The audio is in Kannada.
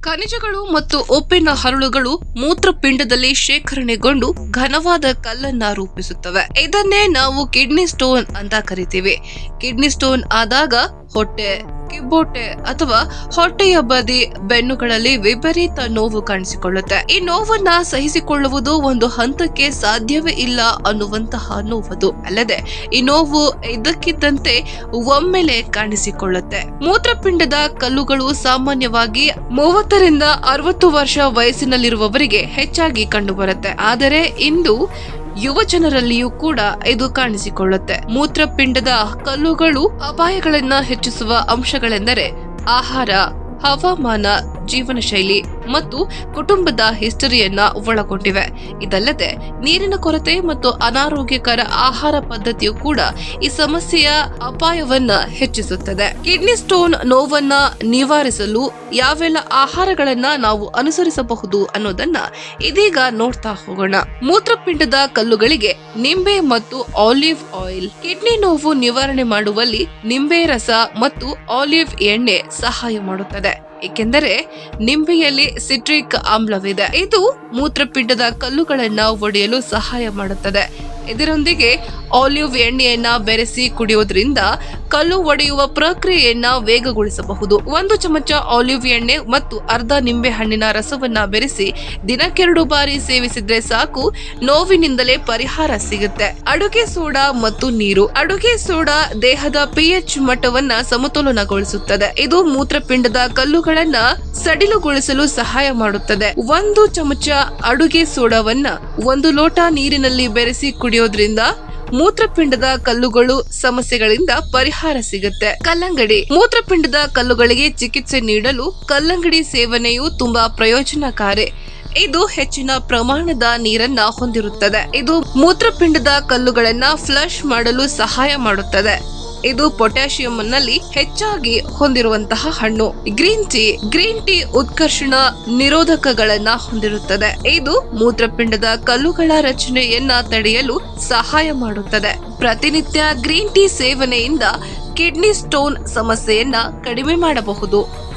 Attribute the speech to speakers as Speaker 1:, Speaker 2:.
Speaker 1: ಖನಿಜಗಳು ಮತ್ತು ಉಪ್ಪಿನ ಹರಳುಗಳು ಮೂತ್ರಪಿಂಡದಲ್ಲಿ ಶೇಖರಣೆಗೊಂಡು ಘನವಾದ ಕಲ್ಲನ್ನ ರೂಪಿಸುತ್ತವೆ. ಇದನ್ನೇ ನಾವು ಕಿಡ್ನಿ ಸ್ಟೋನ್ ಅಂತ ಕರಿತೀವಿ. ಕಿಡ್ನಿ ಸ್ಟೋನ್ ಆದಾಗ ಹೊಟ್ಟೆ ಕಿಬ್ಬೊಟ್ಟೆ ಅಥವಾ ಹೊಟ್ಟೆಯ ಬದಿ ಬೆನ್ನುಗಳಲ್ಲಿ ವಿಪರೀತ ನೋವು ಕಾಣಿಸಿಕೊಳ್ಳುತ್ತೆ. ಈ ನೋವನ್ನ ಸಹಿಸಿಕೊಳ್ಳುವುದು ಒಂದು ಹಂತಕ್ಕೆ ಸಾಧ್ಯವೇ ಇಲ್ಲ ಅನ್ನುವಂತಹ ನೋವದು. ಅಲ್ಲದೆ, ಈ ನೋವು ಇದಕ್ಕಿದ್ದಂತೆ ಒಮ್ಮೆಲೆ ಕಾಣಿಸಿಕೊಳ್ಳುತ್ತೆ. ಮೂತ್ರಪಿಂಡದ ಕಲ್ಲುಗಳು ಸಾಮಾನ್ಯವಾಗಿ ಮೂವತ್ತರಿಂದ ಅರವತ್ತು ವರ್ಷ ವಯಸ್ಸಿನಲ್ಲಿರುವವರಿಗೆ ಹೆಚ್ಚಾಗಿ ಕಂಡುಬರುತ್ತೆ. ಆದರೆ, ಇಂದು ಯುವ ಜನರಲ್ಲಿಯೂ ಕೂಡ ಇದು ಕಾಣಿಸಿಕೊಳ್ಳುತ್ತೆ. ಮೂತ್ರಪಿಂಡದ ಕಲ್ಲುಗಳು ಅಪಾಯಗಳನ್ನ ಹೆಚ್ಚಿಸುವ ಅಂಶಗಳೆಂದರೆ ಆಹಾರ ಹವಾಮಾನ ಜೀವನ ಶೈಲಿ ಮತ್ತು ಕುಟುಂಬದ ಹಿಸ್ಟರಿಯನ್ನ ಒಳಗೊಂಡಿವೆ. ಇದಲ್ಲದೆ ನೀರಿನ ಕೊರತೆ ಮತ್ತು ಅನಾರೋಗ್ಯಕರ ಆಹಾರ ಪದ್ಧತಿಯು ಕೂಡ ಈ ಸಮಸ್ಯೆಯ ಅಪಾಯವನ್ನ ಹೆಚ್ಚಿಸುತ್ತದೆ. ಕಿಡ್ನಿ ಸ್ಟೋನ್ ನೋವನ್ನ ನಿವಾರಿಸಲು ಯಾವೆಲ್ಲ ಆಹಾರಗಳನ್ನ ನಾವು ಅನುಸರಿಸಬಹುದು ಅನ್ನೋದನ್ನ ಇದೀಗ ನೋಡ್ತಾ ಹೋಗೋಣ. ಮೂತ್ರಪಿಂಡದ ಕಲ್ಲುಗಳಿಗೆ ನಿಂಬೆ ಮತ್ತು ಆಲಿವ್ ಆಯಿಲ್. ಕಿಡ್ನಿ ನೋವು ನಿವಾರಣೆ ಮಾಡುವಲ್ಲಿ ನಿಂಬೆ ರಸ ಮತ್ತು ಆಲಿವ್ ಎಣ್ಣೆ ಸಹಾಯ ಮಾಡುತ್ತದೆ. ಏಕೆಂದರೆ ನಿಂಬೆಯಲ್ಲಿ ಸಿಟ್ರಿಕ್ ಆಮ್ಲವಿದೆ. ಇದು ಮೂತ್ರಪಿಂಡದ ಕಲ್ಲುಗಳನ್ನ ಒಡೆಯಲು ಸಹಾಯ ಮಾಡುತ್ತದೆ. ಇದರೊಂದಿಗೆ ಆಲಿವ್ ಎಣ್ಣೆಯನ್ನ ಬೆರೆಸಿ ಕುಡಿಯೋದ್ರಿಂದ ಕಲ್ಲು ಒಡೆಯುವ ಪ್ರಕ್ರಿಯೆಯನ್ನ ವೇಗಗೊಳಿಸಬಹುದು. ಒಂದು ಚಮಚ ಆಲಿವ್ ಎಣ್ಣೆ ಮತ್ತು ಅರ್ಧ ನಿಂಬೆ ಹಣ್ಣಿನ ರಸವನ್ನ ಬೆರೆಸಿ ದಿನಕ್ಕೆರಡು ಬಾರಿ ಸೇವಿಸಿದ್ರೆ ಸಾಕು. ನೋವಿನಿಂದಲೇ ಪರಿಹಾರ ಸಿಗುತ್ತೆ. ಅಡುಗೆ ಸೋಡಾ ಮತ್ತು ನೀರು. ಅಡುಗೆ ಸೋಡಾ ದೇಹದ ಪಿಎಚ್ ಮಟ್ಟವನ್ನ ಸಮತೋಲನಗೊಳಿಸುತ್ತದೆ. ಇದು ಮೂತ್ರಪಿಂಡದ ಕಲ್ಲುಗಳನ್ನ ಸಡಿಲುಗೊಳಿಸಲು ಸಹಾಯ ಮಾಡುತ್ತದೆ. ಒಂದು ಚಮಚ ಅಡುಗೆ ಸೋಡಾವನ್ನ ಒಂದು ಲೋಟ ನೀರಿನಲ್ಲಿ ಬೆರೆಸಿ ಕುಡಿಯೋದ್ರಿಂದ ಮೂತ್ರಪಿಂಡದ ಕಲ್ಲುಗಳು ಸಮಸ್ಯೆಗಳಿಂದ ಪರಿಹಾರ ಸಿಗುತ್ತೆ. ಕಲ್ಲಂಗಡಿ. ಮೂತ್ರಪಿಂಡದ ಕಲ್ಲುಗಳಿಗೆ ಚಿಕಿತ್ಸೆ ನೀಡಲು ಕಲ್ಲಂಗಡಿ ಸೇವನೆಯು ತುಂಬಾ ಪ್ರಯೋಜನಕಾರಿ. ಇದು ಹೆಚ್ಚಿನ ಪ್ರಮಾಣದ ನೀರನ್ನ ಹೊಂದಿರುತ್ತದೆ. ಇದು ಮೂತ್ರಪಿಂಡದ ಕಲ್ಲುಗಳನ್ನ ಫ್ಲಶ್ ಮಾಡಲು ಸಹಾಯ ಮಾಡುತ್ತದೆ. ಇದು ಪೊಟ್ಯಾಷಿಯಂ ನಲ್ಲಿ ಹೆಚ್ಚಾಗಿ ಹೊಂದಿರುವಂತಹ ಹಣ್ಣು. ಗ್ರೀನ್ ಟೀ ಗ್ರೀನ್ ಟೀ ಉತ್ಕರ್ಷಣ ನಿರೋಧಕಗಳನ್ನ ಹೊಂದಿರುತ್ತದೆ. ಇದು ಮೂತ್ರಪಿಂಡದ ಕಲ್ಲುಗಳ ರಚನೆಯನ್ನ ತಡೆಯಲು ಸಹಾಯ ಮಾಡುತ್ತದೆ. ಪ್ರತಿನಿತ್ಯ ಗ್ರೀನ್ ಟೀ ಸೇವನೆಯಿಂದ ಕಿಡ್ನಿ ಸ್ಟೋನ್ ಸಮಸ್ಯೆಯನ್ನ ಕಡಿಮೆ ಮಾಡಬಹುದು.